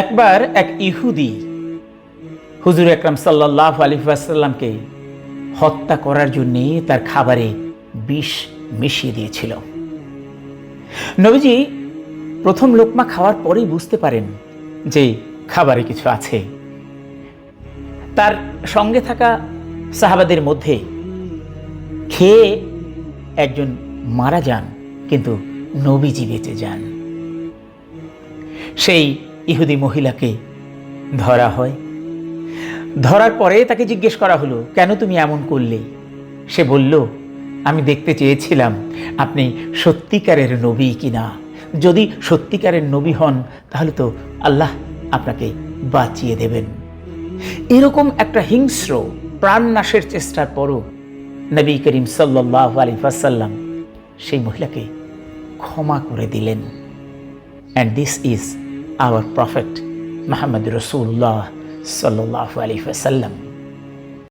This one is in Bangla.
একবার এক ইহুদি হুজুর একরাম সাল্লাহ আলিফাসাল্লামকে হত্যা করার জন্যে তার খাবারে বিষ মিশিয়ে দিয়েছিল। নবীজি প্রথম লোকমা খাওয়ার পরেই বুঝতে পারেন যে খাবারে কিছু আছে। তার সঙ্গে থাকা সাহাবাদের মধ্যে খেয়ে একজন মারা যান, কিন্তু নবীজি বেঁচে যান। সেই ইহুদি মহিলাকে ধরা হয়। ধরার পরে তাকে জিজ্ঞেস করা হলো, কেন তুমি এমন করলে? সে বলল, আমি দেখতে চেয়েছিলাম আপনি সত্যিকারের নবী কিনা। যদি সত্যিকারের নবী হন, তাহলে তো আল্লাহ আপনাকে বাঁচিয়ে দেবেন। এরকম একটা হিংস্র প্রাণনাশের চেষ্টার পরও নবী করিম সাল্লাহ আলী ফাসাল্লাম সেই মহিলাকে ক্ষমা করে দিলেন। And this is our prophet Muhammad রসুল্লাহ সাল্লাহ আলী ফাসাল্লাম